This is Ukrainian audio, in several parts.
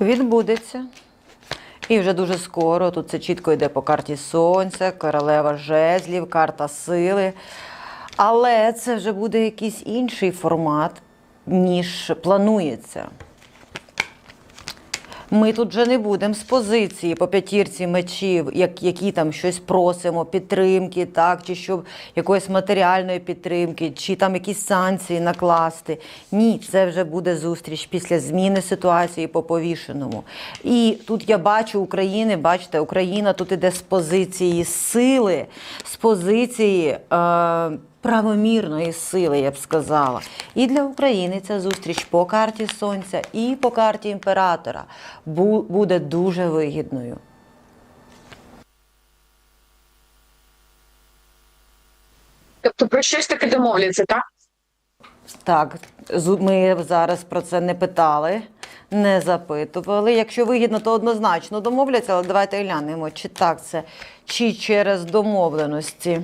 Відбудеться. І вже дуже скоро тут це чітко йде по карті Сонця, королева жезлів, карта сили. Але це вже буде якийсь інший формат, ніж планується. Ми тут вже не будемо з позиції по п'ятірці мечів, як, які там щось просимо, підтримки, так, чи щоб якоїсь матеріальної підтримки, чи там якісь санкції накласти. Ні, це вже буде зустріч після зміни ситуації по повішеному. І тут я бачу України, бачите, Україна тут іде з позиції сили, з позиції. Е, правомірної сили, я б сказала. І для України ця зустріч по карті Сонця і по карті імператора буде дуже вигідною. Тобто про щось таке домовляться, так? Так, ми зараз про це не питали, не запитували. Якщо вигідно, то однозначно домовляться, але давайте глянемо, чи так це, чи через домовленості.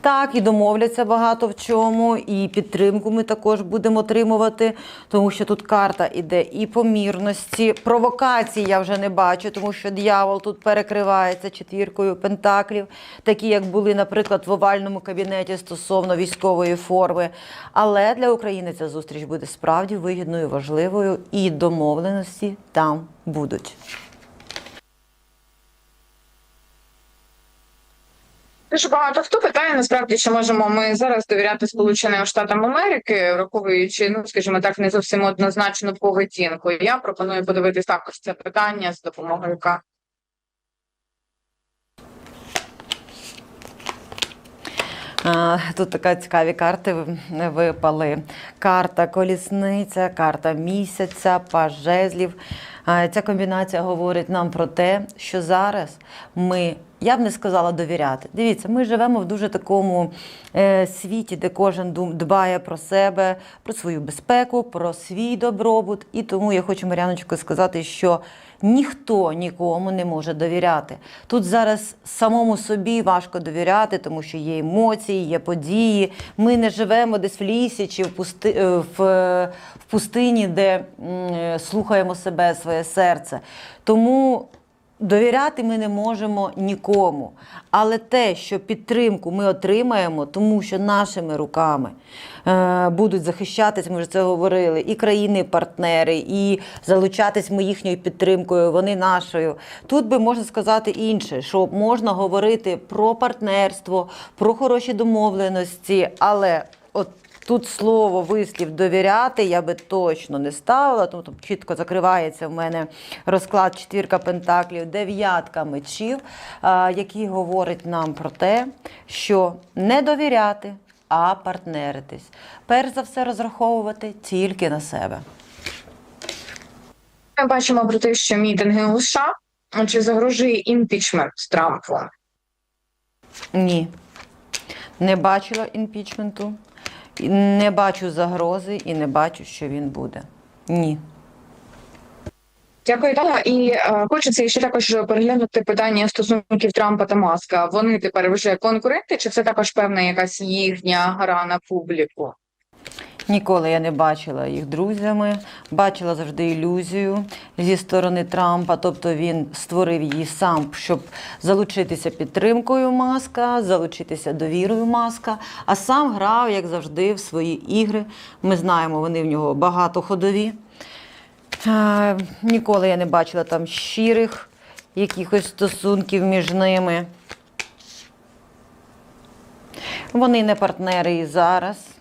Так, і домовляться багато в чому, і підтримку ми також будемо отримувати, тому що тут карта іде і помірності. Провокацій я вже не бачу, тому що дьявол тут перекривається четвіркою пентаклів, такі як були, наприклад, в овальному кабінеті стосовно військової форми. Але для України ця зустріч буде справді вигідною, важливою, і домовленості там будуть. Дуже багато хто питає насправді, чи можемо ми зараз довіряти Сполученим Штатам Америки, враховуючи, ну скажімо так, не зовсім однозначну поведінку. Я пропоную подивитись також це питання з допомогою карт. Тут така цікаві карти випали. Карта колісниця, карта місяця, паж жезлів. А, Ця комбінація говорить нам про те, що зараз ми, я б не сказала довіряти. Дивіться, ми живемо в дуже такому е, світі, де кожен дбає про себе, про свою безпеку, про свій добробут. І тому я хочу Мар'яночко сказати, що ніхто нікому не може довіряти. Тут зараз самому собі важко довіряти, тому що є емоції, є події. Ми не живемо десь в лісі чи в, пусти, е, в, е, в пустині, де м, е, слухаємо себе, своє серце. Тому Довіряти ми не можемо нікому. Але те, що підтримку ми отримаємо, тому що нашими руками е, будуть захищатись, ми вже це говорили, і країни-партнери, і залучатись ми їхньою підтримкою, вони нашою. Тут би можна сказати інше, що можна говорити про партнерство, про хороші домовленості, але от Тут слово вислів довіряти я би точно не ставила, тому там чітко закривається в мене розклад четвірка пентаклів, дев'ятка мечів, а, який говорить нам про те, що не довіряти, а партнеритись. Перш за все розраховувати тільки на себе. Ми бачимо про те, що мітинги у США чи загрожує імпічмент Трампу. Ні. Не бачила імпічменту, не бачу загрози і не бачу, що він буде. Ні. Дякую, Тала. І е, хочеться ще також переглянути питання стосунків Трампа та Маска. Вони тепер вже конкуренти, чи це також певна якась їхня гра на публіку? Ніколи я не бачила їх друзями, бачила завжди ілюзію зі сторони Трампа. Тобто він створив її сам, щоб залучитися підтримкою маска, залучитися довірою маска, а сам грав, як завжди, в свої ігри. Ми знаємо, вони в нього багатоходові. Ніколи я не бачила там щирих якихось стосунків між ними. Вони не партнери і зараз.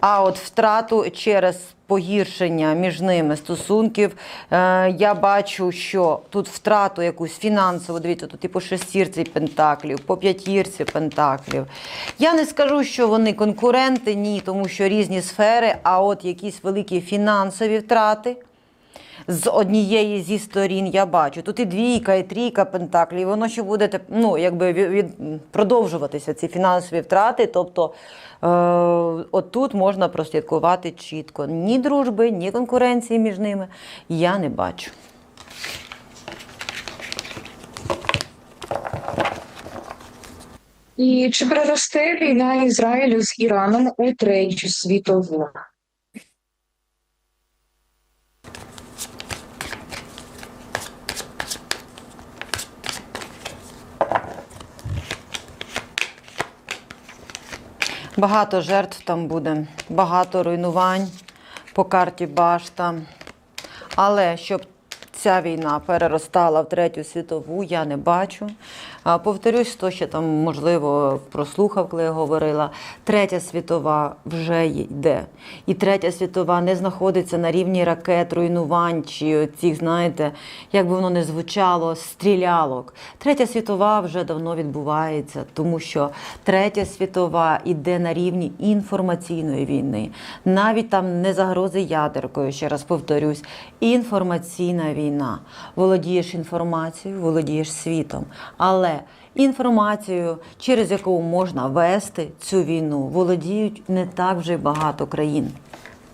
А от втрату через погіршення між ними стосунків е, я бачу, що тут втрату якусь фінансову, дивіться, тут і по шестірці пентаклів, по п'ятірці пентаклів. Я не скажу, що вони конкуренти, ні, тому що різні сфери, а от якісь великі фінансові втрати. З однієї зі сторін я бачу. Тут і двійка, і трійка пентаклів, і воно ще буде ну, якби від, продовжуватися ці фінансові втрати. Тобто е, от тут можна прослідкувати чітко. Ні дружби, ні конкуренції між ними я не бачу. І чи переросте війна Ізраїлю з Іраном у третю світову? Багато жертв там буде, багато руйнувань по карті Башта. Але щоб ця війна переростала в третю світову, я не бачу. Повторюсь, то ще там, можливо, прослухав, коли я говорила. Третя світова вже йде. І третя світова не знаходиться на рівні ракет, руйнувань чи цих, знаєте, як би воно не звучало, стрілялок. Третя світова вже давно відбувається, тому що третя світова іде на рівні інформаційної війни. Навіть там не загрози ядеркою, ще раз повторюсь, інформаційна війна. Володієш інформацією, володієш світом. Але інформацією, через яку можна вести цю війну, володіють не так вже багато країн.